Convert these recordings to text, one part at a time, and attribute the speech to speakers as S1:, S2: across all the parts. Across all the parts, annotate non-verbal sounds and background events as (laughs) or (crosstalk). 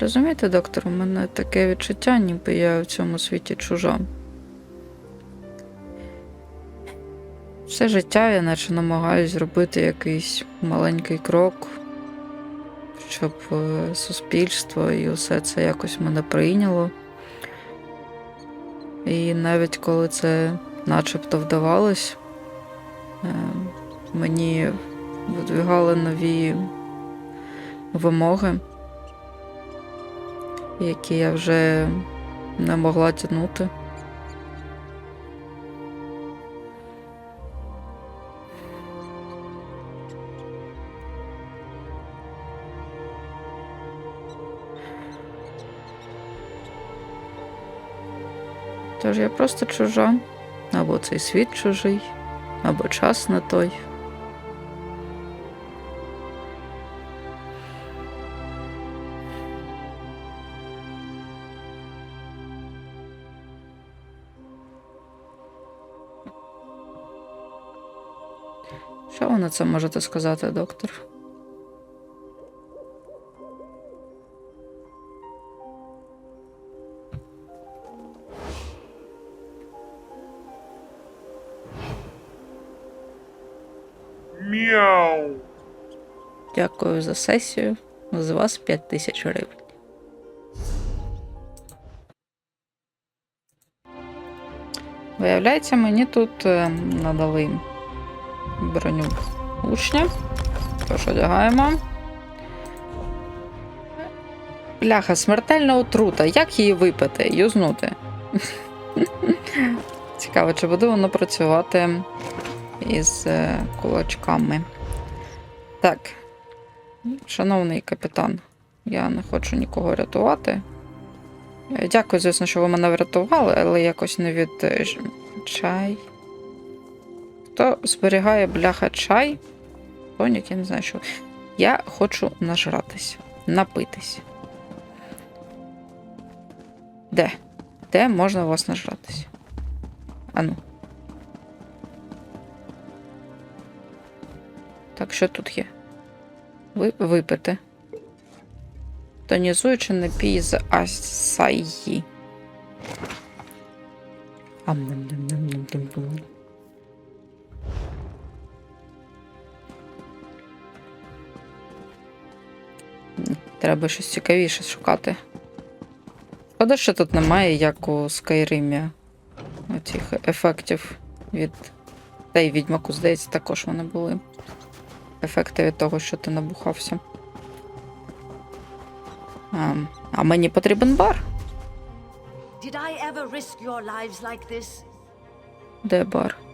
S1: Розумієте, доктор, у мене таке відчуття, ніби я в цьому світі чужа. Все життя я наче намагаюсь зробити якийсь маленький крок, щоб е, суспільство і усе це якось мене прийняло. І навіть коли це начебто вдавалось, е, мені видвигали нові вимоги, які я вже не могла тягнути. Тож я просто чужа, або цей світ чужий, або час не той. Це можете сказати, доктор?
S2: Мяу.
S1: Дякую за сесію. З вас 5 тисяч гривень. Виявляється, мені тут е, надали броню учня. Тож одягаємо. Бляха, смертельна отрута. Як її випити? Юзнути. (laughs) Цікаво, чи буде воно працювати із е, кулачками. Так, шановний капітан, я не хочу нікого рятувати. Дякую, звісно, що ви мене врятували, але якось не від чай. Хто зберігає бляха чай? Тонік, я не знаю, що. Я хочу нажратися, напитись. Де? Де можна у вас нажратися? Ану. Так, що тут є? Ви випити. Тонізуючи напій з асаї. Ам-ням-ням-ням-ням-ням-ням. Треба щось цікавіше шукати. Шкода, що тут немає, як у Скайримі. Оцих ефектів від. Та й відьмаку, здається, також вони були. Ефекти від того, що ти набухався. А, а мені потрібен бар.
S3: Did I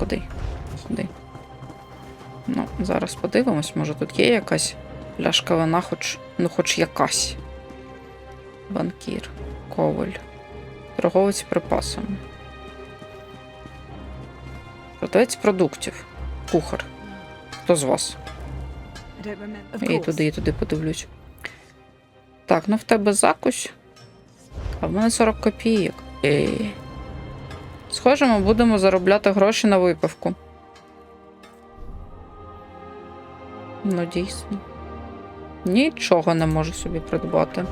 S1: куди? Сюди. Ну, зараз подивимось, може тут є якась пляшка вина, хоч, ну, хоч якась. Банкір, коваль, торговець припасами. Продавець продуктів, кухар. Хто з вас? І туди, і туди подивлюсь. Так, ну в тебе закусь. А в мене 40 копійок. Ей. Схоже, ми будемо заробляти гроші на випивку. Ну, дійсно. Нічого не можу собі придбати.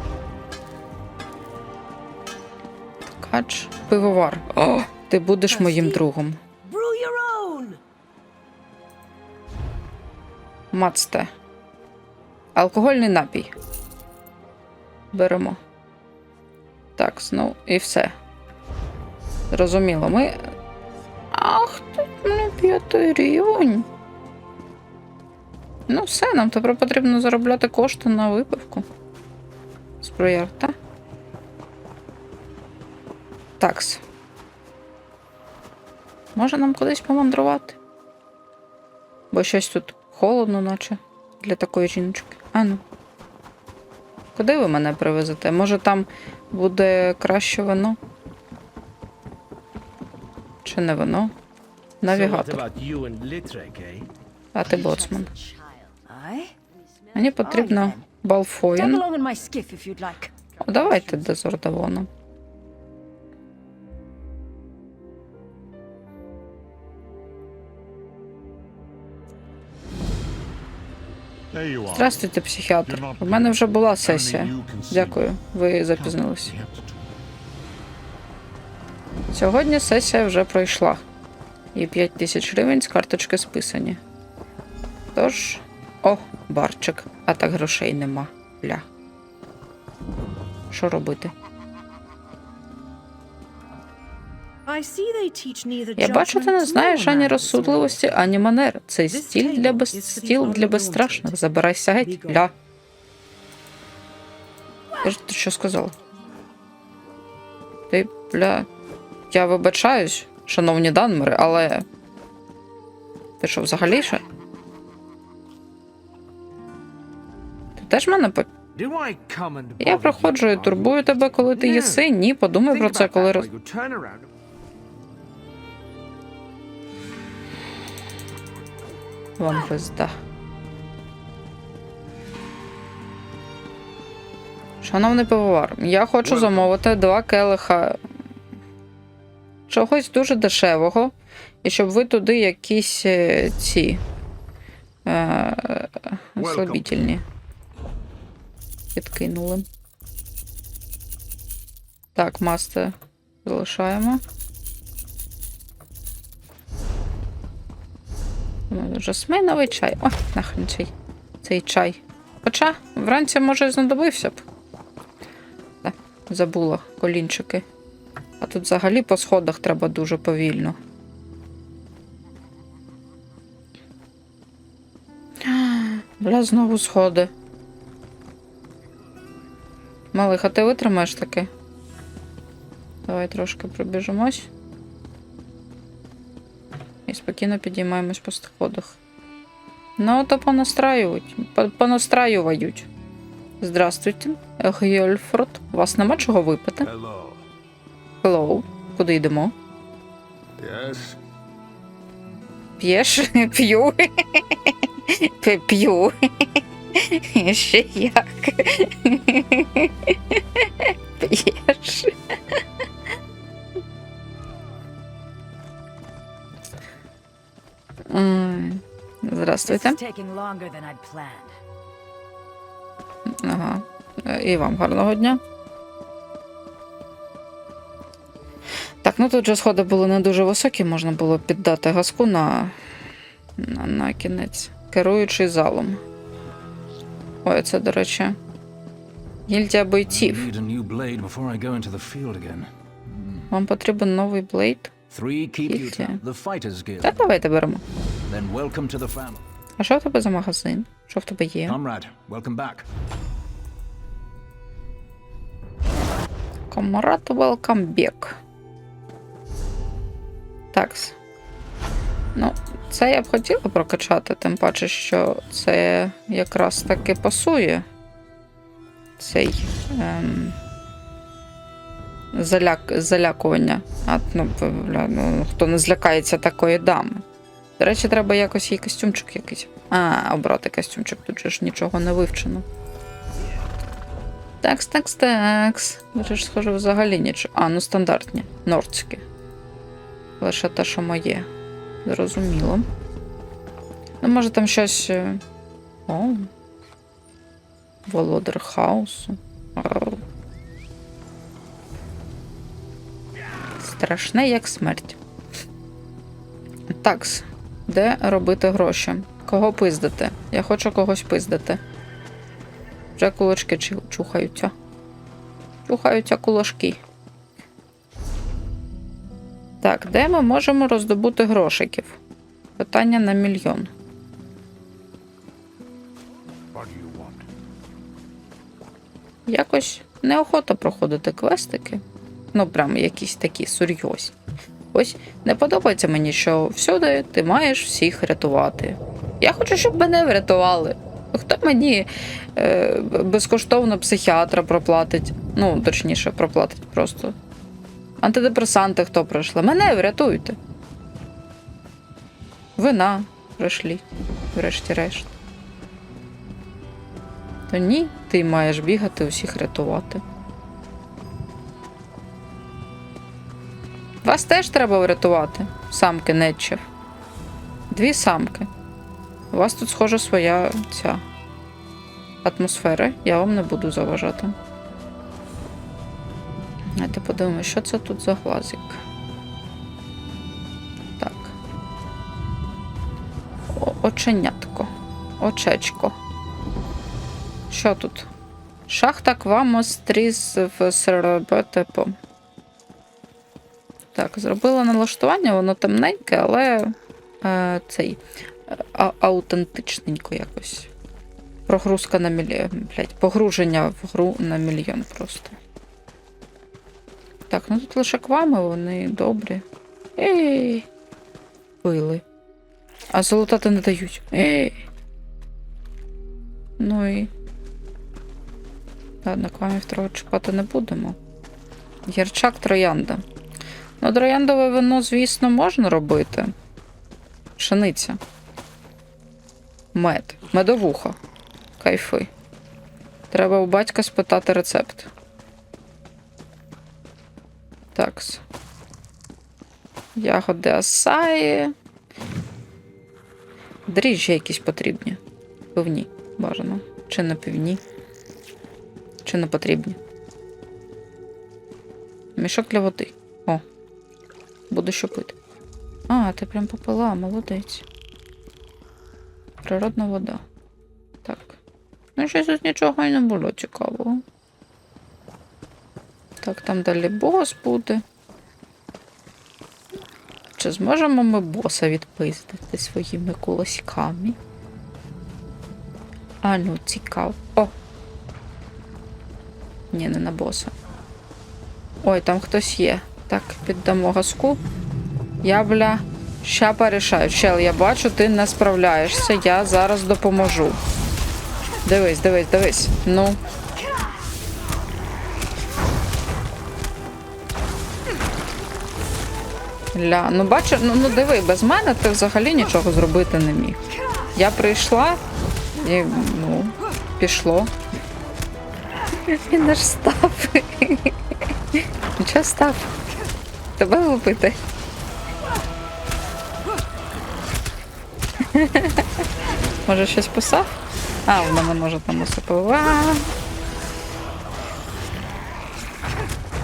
S1: Ткач, пивовар. О, ти будеш моїм другом. Мацте. Алкогольний напій. Беремо. Так, ну і все. Зрозуміло, ми. Ах, тут не п'ятий рівень. Ну, все, нам тепер потрібно заробляти кошти на випивку. Зброяр, так? Такс. Може нам кудись помандрувати? Бо щось тут холодно, наче для такої жіночки. А ну. Куди ви мене привезете? Може там буде краще вино? Це не
S4: воно.
S1: Навігатор. А ти боцман. Мені потрібно Балфоїн. О, давайте до Зордавона. Здравствуйте, психіатр. У мене вже була сесія. Дякую, ви запізнились. Сьогодні сесія вже пройшла. І 5 тисяч гривень з карточки списані. Тож. О, барчик. А так грошей нема. Бля. Що робити? Я бачу, ти не знаєш ані розсудливості, ані манер. Цей стіль для без... стіл для безстрашних. Забирайся геть. Ля. Ти що сказала? Ти, бля. Я вибачаюсь, шановні данмери, але. Ти що, взагалі ще? Ти теж мене по... Я проходжу і турбую тебе, коли ти їси. Ні, подумай про це, коли роз... Вам пизда. Шановний пивовар, я хочу замовити два келиха чогось дуже дешевого, і щоб ви туди якісь е, ці е, слабітельні підкинули. Так, масти залишаємо. Ну, Жасминовий чай. Ой, нахрен цей, цей чай. Хоча вранці, може, знадобився б. Так, забула колінчики. А тут взагалі по сходах треба дуже повільно. Бля, знову сходи. Малиха, ти витримаєш таки? Давай трошки пробіжимось. І спокійно підіймаємось по сходах. Ну, то понастраюють. по- Понастраюють. Здравствуйте, Гельфорд. У вас нема чого випити?
S2: Hello.
S1: Hello. Куди йдемо?
S2: Yes.
S1: П'єш? (laughs) П'ю. П'ю. Ще як. П'єш. Здравствуйте. Ага. І вам гарного дня. Так, ну тут же сходи були не дуже високі, можна було піддати газку на, на, на кінець, керуючи залом. Ой, це, до речі, гільдія бойців. Вам потрібен новий блейд. Та давайте беремо. А що в тебе за магазин? Що в тебе є?
S5: Comrade, welcome back.
S1: Такс. Ну, це я б хотіла прокачати, тим паче, що це якраз таки пасує. Цей ем, заляк, залякування. А, ну, ну, хто не злякається такої дами. До речі, треба якось їй костюмчик якийсь. А, обрати костюмчик, тут же ж нічого не вивчено. Такс, такс, такс. Вже ж схоже взагалі нічого. А, ну стандартні. Нордські. Лише те, що моє. Зрозуміло. Ну, може там щось. е, О. Володар хаосу. Страшне, як смерть. Такс. Де робити гроші? Кого пиздити? Я хочу когось пиздити. Вже кулачки чухаються. Чухаються кулашки. Так, де ми можемо роздобути грошиків? Питання на мільйон. Якось неохота проходити квестики. Ну, прям якісь такі серйозні. Ось не подобається мені, що всюди ти маєш всіх рятувати. Я хочу, щоб мене врятували. Хто мені е, безкоштовно психіатра проплатить? Ну, точніше, проплатить просто. Антидепресанти хто прийшли? Мене врятуйте. Вина прийшлі, врешті-решт. То ні, ти маєш бігати, усіх рятувати. Вас теж треба врятувати, самки нетчів. Дві самки. У вас тут, схоже, своя ця атмосфери, я вам не буду заважати. Давайте подивимося, що це тут за глазик. Так. Оченятко. Очечко. Що тут? Шахта Квамостріс в СРБТП. Так, зробила налаштування, воно темненьке, але е, цей а, аутентичненько якось. Прогрузка на мільйон. Блять, погруження в гру на мільйон просто. Так, ну тут лише квами, вони добрі. Ей. Пили. А золотати не дають. Ей. Ну і. Ладно, квамів трохи чіпати не будемо. Гірчак троянда. Ну, трояндове вино, звісно, можна робити. Пшениця. Мед. Медовуха. Кайфи. Треба у батька спитати рецепт. Такс. Ягоди асаї. Дріжджі якісь потрібні. Пивні, бажано. Чи не пивні. Чи не потрібні. Мішок для води. О. Буду що пити. А, ти прям попила, молодець. Природна вода. Так. Ну, щось тут нічого і не було цікавого. Так, там далі бос буде. Чи зможемо ми боса відпиздити своїми колоськами? А ну, цікаво. О! Ні, не на боса. Ой, там хтось є. Так, піддамо газку. Я, бля, ща порішаю. Чел, я бачу, ти не справляєшся. Я зараз допоможу. Дивись, дивись, дивись. Ну. Ля, ну бачу, ну, ну диви, без мене ти взагалі нічого зробити не міг. Я прийшла і ну, пішло. Він аж став. Нічого став. Тебе лупити. Може щось писав? А, в мене може там усипова.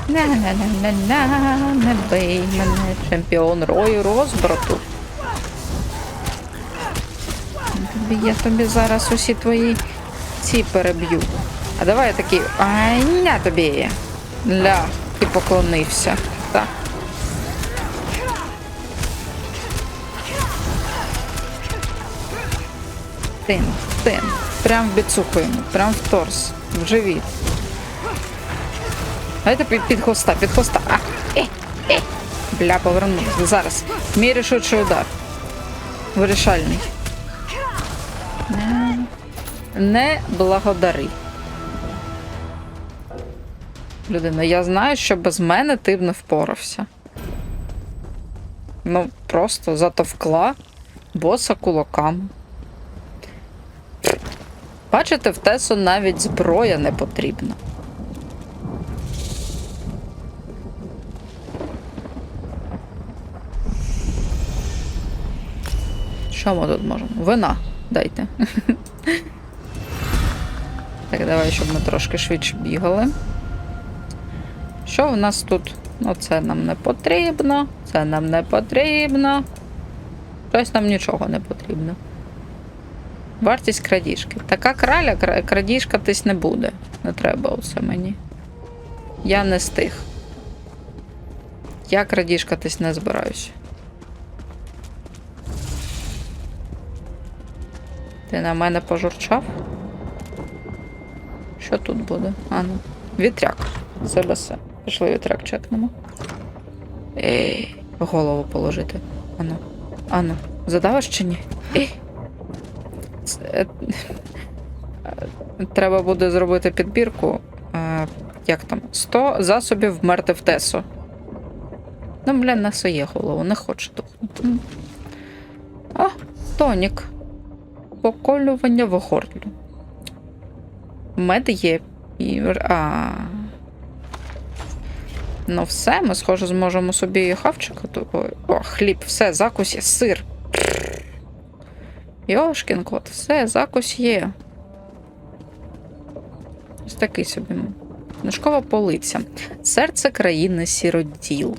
S1: На-на-на-на-на, не бий мене, чемпіон рою розбрату. Я тобі зараз усі твої ці переб'ю. А давай я такий. Ай, на тобі. Ля, і поклонився. Так. Тин, тин. Прям в біцуху йому, прям в торс, в живіт. Давайте під, під хвоста, під хвоста. А, е, е. Бля, повернувся. Зараз. Мій рішучий удар. Вирішальний. Не, не благодари. Людина, я знаю, що без мене ти б не впорався. Ну, просто затовкла боса кулаками. Бачите, в Тесу навіть зброя не потрібна. Що ми тут можемо? Вина дайте. (laughs) Так, давай, щоб ми трошки швидше бігали. Що в нас тут? Ну, це нам не потрібно, це нам не потрібно. Щось нам нічого не потрібно. Вартість крадіжки. Така краля, кра- крадіжкатись не буде. Не треба оце мені. Я не з тих. Я крадіжкатись не збираюся. Ти на мене пожурчав? Що тут буде? А ну. Вітряк. Все. Пішли вітряк чекнемо. Ей, голову положити. Ану. Ану. Задавиш чи ні? Ей. Це... Треба буде зробити підбірку. Е, як там? 100 засобів вмерти в Тесо. Ну, бля, на своє голову, не хоче духнути. М. О, тонік. Поколювання в горлю. Мед є. А. Ну, все, ми, схоже, зможемо собі хавчика. О, хліб, все, закусь є, сир. Йошкін кот, все, закусь є. Ось такий собі. Книжкова полиця. Серце країни сіроділ.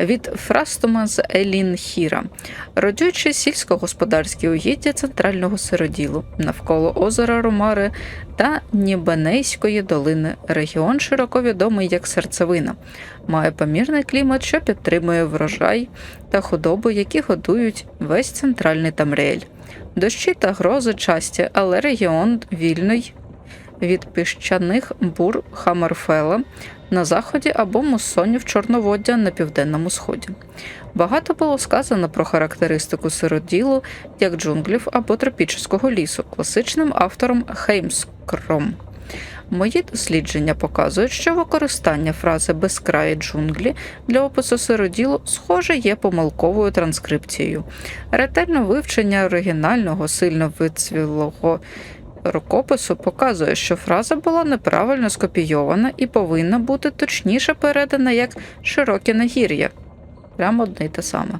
S1: Від Фрастума з Елінхіра. Родюче сільськогосподарське угіддя центрального сироділу навколо озера Ромари та Нібенейської долини. Регіон широко відомий як серцевина. Має помірний клімат, що підтримує врожай та худобу, які годують весь центральний Тамріель. Дощі та грози часті, але регіон вільний від піщаних бур Хамерфела на заході або муссонів Чорноводдя на південному сході. Багато було сказано про характеристику сироділу як джунглів або тропічного лісу, класичним автором Хеймскром. Мої дослідження показують, що використання фрази безкраї джунглі для опису сироділу схоже є помилковою транскрипцією. Ретельне вивчення оригінального сильно вицвілого рукопису показує, що фраза була неправильно скопійована і повинна бути точніше передана як широке нагір'я. Прямо одне й те саме.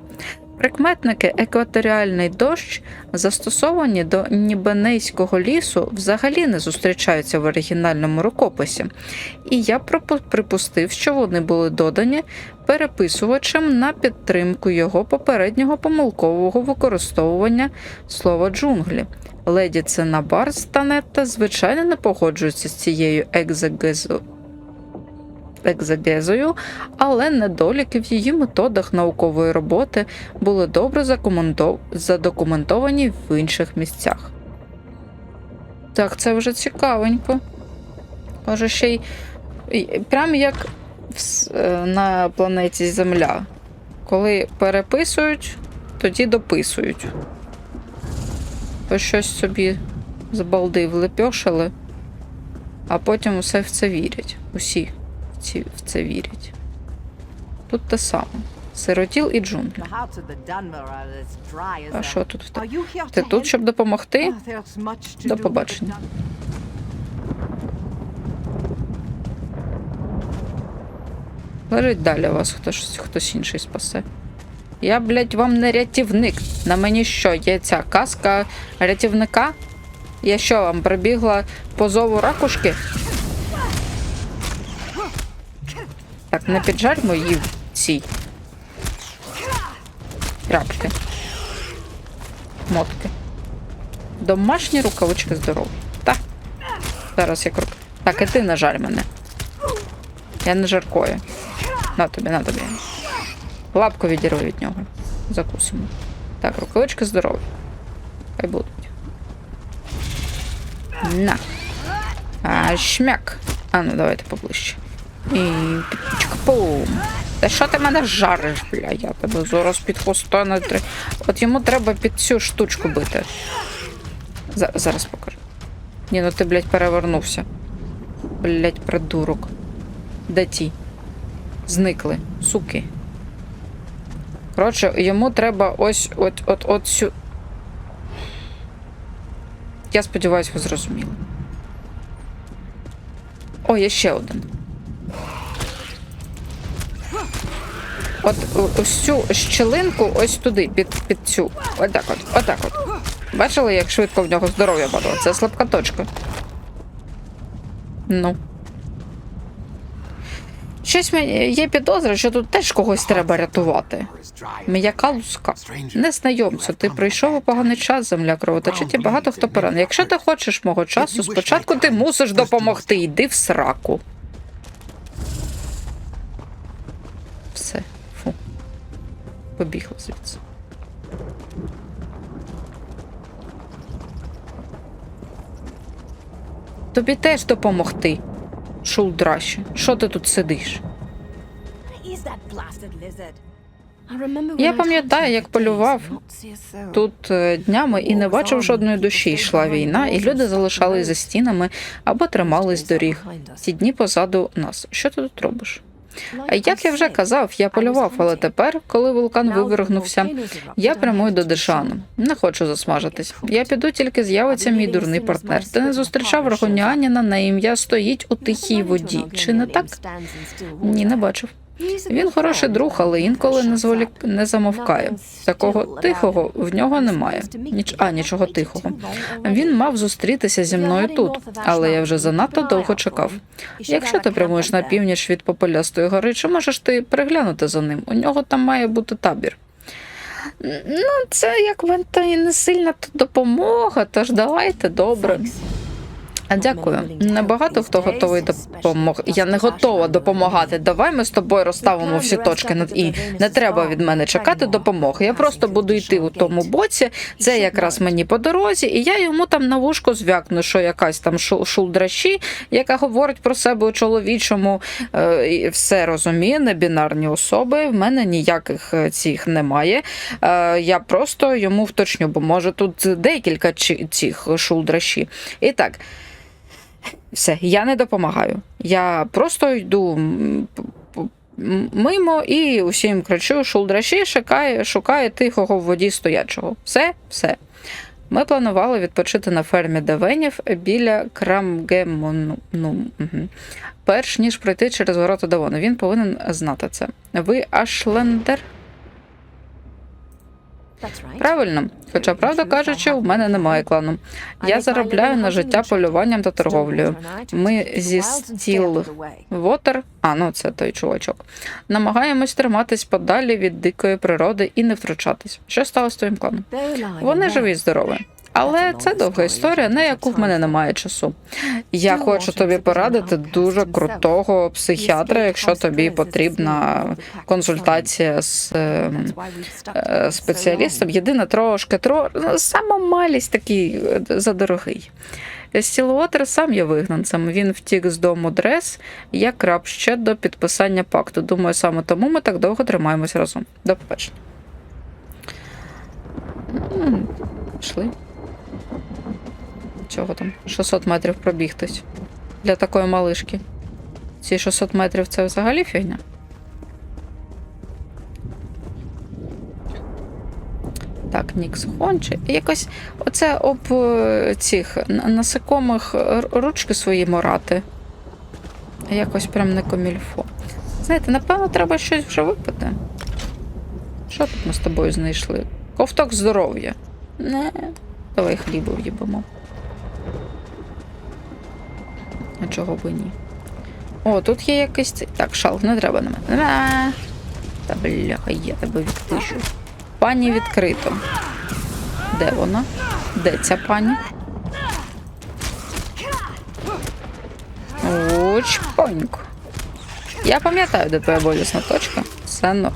S1: Прикметники екваторіальний дощ, застосовані до Нібенейського лісу, взагалі не зустрічаються в оригінальному рукописі, і я припустив, що вони були додані переписувачем на підтримку його попереднього помилкового використовування слова джунглі. Леді Ценабар з Танетта, звичайно, не погоджується з цією екзегезою. Екзегезою, але недоліки в її методах наукової роботи були добре задокументовані в інших місцях. Так, це вже цікавенько. Може, ще й прям як е, на планеті Земля. Коли переписують, тоді дописують. Ось щось собі з балди влепьошили, а потім усе в це вірять. Усі в це вірять. Тут те саме. Сиротіл і джунглі. А що тут Ти тут, щоб допомогти?
S3: Oh,
S1: До побачення. Лежить далі вас хтось, хтось інший спасе. Я, блядь, вам не рятівник. На мені що, є ця казка рятівника? Я що вам прибігла по зову ракушки? Так, не піджаль мої ці. Тряпки. Мотки. Домашні рукавички здорові. Так. Зараз я круг. Так, і ти не жаль мене. Я не жаркою. На тобі, на тобі. Лапку відірву від нього. Закусимо. Так, рукавички здорові. Хай будуть. На. А, шмяк. А ну давайте поближче. І чкпум. Та що ти мене жариш, бля? Я тебе зараз під хвостом не тр- От йому треба під цю штучку бити. За- зараз покажу. Ні, ну ти, блядь, перевернувся. Блядь, придурок. Де ті? Зникли, суки. Коротше, йому треба ось от от от сю. Я сподіваюся, ви зрозуміли. О, є ще один. От ось цю щелинку ось туди, під, під цю. Отак от, отак от. Бачили, як швидко в нього здоров'я падало? Це слабка точка. Ну. Щось мені є підозра, що тут теж когось треба рятувати. М'яка луска. Незнайомцю, ти прийшов у поганий час, земля кровоточить і багато хто поранений. Якщо ти хочеш мого часу, спочатку ти мусиш допомогти. Йди в сраку. Все, фу. Побігла звідси. Тобі теж допомогти. Шулдраші. Що ти тут сидиш? Я пам'ятаю, як полював тут е, днями і не бачив жодної душі. Йшла війна, і люди залишались за стінами або тримались доріг. Ті дні позаду нас. Що ти тут робиш? Як я вже казав, я полював, але тепер, коли вулкан вивергнувся, я прямую до Дешану. Не хочу засмажитись. Я піду тільки з'явиться мій дурний партнер. Ти не зустрічав Рогоніаніна на ім'я стоїть у тихій воді. Чи не так? Ні, не бачив. Він хороший друг, але інколи не зволік не замовкає. Такого тихого в нього немає. Ніч... А, нічого тихого. Він мав зустрітися зі мною тут, але я вже занадто довго чекав. Якщо ти прямуєш на північ від Попелястої гори, чи можеш ти переглянути за ним? У нього там має бути табір. Ну, це як вам то і не сильна допомога, тож давайте добре. Дякую. Небагато хто готовий допомогти. Я не готова допомагати. Давай ми з тобою розставимо всі точки над і. Не треба від мене чекати допомоги. Я просто буду йти у тому боці. Це якраз мені по дорозі, і я йому там на вушко звякну, що якась там шу- шулдраші, яка говорить про себе у чоловічому, е, все розуміє, не бінарні особи. В мене ніяких е, цих немає. Е, Я просто йому вточню, бо може тут декілька цих шулдраші. І так. Все, я не допомагаю. Я просто йду мимо і усім кричу: шулдраші шукає, шукає тихого в воді стоячого. Все, все. Ми планували відпочити на фермі Девенів біля Крамгемону. Перш ніж пройти через ворота Девону. Він повинен знати це. Ви Ашлендер? Правильно. Хоча, правда кажучи, у мене немає клану. Я заробляю на життя полюванням та торговлею. Ми зі стіл Вотер, а ну це той чувачок. Намагаємось триматись подалі від дикої природи і не втручатись. Що стало з твоїм кланом? Вони живі і здорові. Але це довга історія, на яку в мене немає часу. Я хочу тобі порадити дуже крутого психіатра, якщо тобі потрібна консультація з е, е, спеціалістом. Єдине трошки тро... ну, малість такий е, задорогий. Стілуотер сам є вигнанцем. Він втік з дому дрес як раб ще до підписання пакту. Думаю, саме тому ми так довго тримаємось разом. До побачення. Пішли. Чого там? 600 метрів пробігтись. Для такої малишки. Ці 600 метрів це взагалі фігня. Так, Нікс Хонче. Якось оце об е, цих насекомих ручки свої морати. Якось прям не комільфо. Знаєте, напевно, треба щось вже випити. Що тут ми з тобою знайшли? Ковток здоров'я. Не. Давай хлібу в'їбемо. А чого б і ні? О, тут є якийсь цей. Так, шалк, не треба на мене. А, Та бляха, я тебе відпишу. Пані відкрито. Де вона? Де ця пані? О, чпоньку. Я пам'ятаю, де твоя болісна точка. Все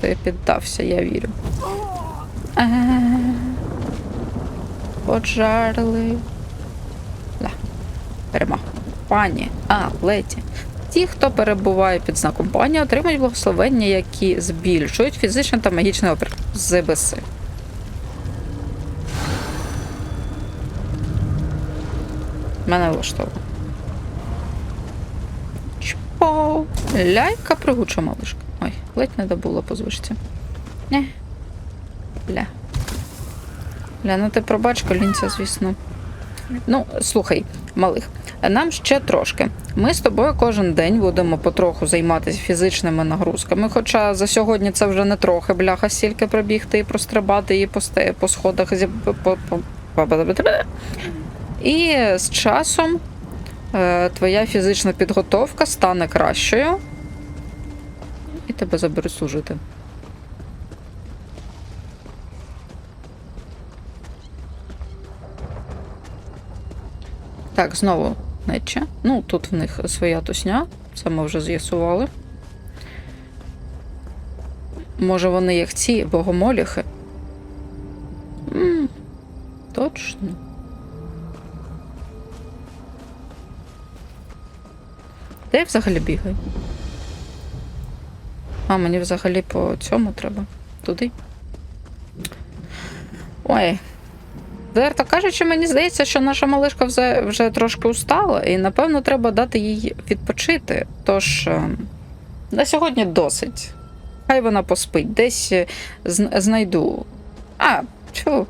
S1: ти піддався, я вірю. Ага. Поджарили. Да. Перемога. Пані, а, леті. Ті, хто перебуває під знаком пані, отримують благословення, які збільшують фізичний та магічний опір ЗБС. Мене влаштовує. Чпо. Ляйка пригуча малишка. Ой, ледь не добула по звичці. Не. Ля. Ля, ну ти пробач, колінця, звісно. Ну, слухай, малих, нам ще трошки. Ми з тобою кожен день будемо потроху займатися фізичними нагрузками. Хоча за сьогодні це вже не трохи бляха стільки пробігти і прострибати і по, по сходах зі І з часом е, твоя фізична підготовка стане кращою. І тебе заберуть служити. Так, знову нече. Ну, тут в них своя тусня, це ми вже з'ясували. Може, вони як ці богомоліхи? м точно. Де я взагалі бігаю? А, мені взагалі по цьому треба. Туди. Ой, Верто кажучи, мені здається, що наша малишка вже, вже трошки устала, і напевно треба дати їй відпочити. Тож е, на сьогодні досить. Хай вона поспить, десь е, знайду. А, чу.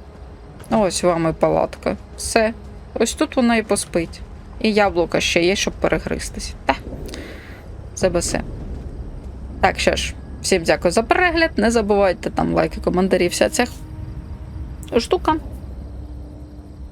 S1: Ось вам і палатка. Все. Ось тут вона і поспить. І яблука ще є, щоб перегристись. Та. Все. Так, що ж, всім дякую за перегляд. Не забувайте там лайки, коментарі, вся ця штука.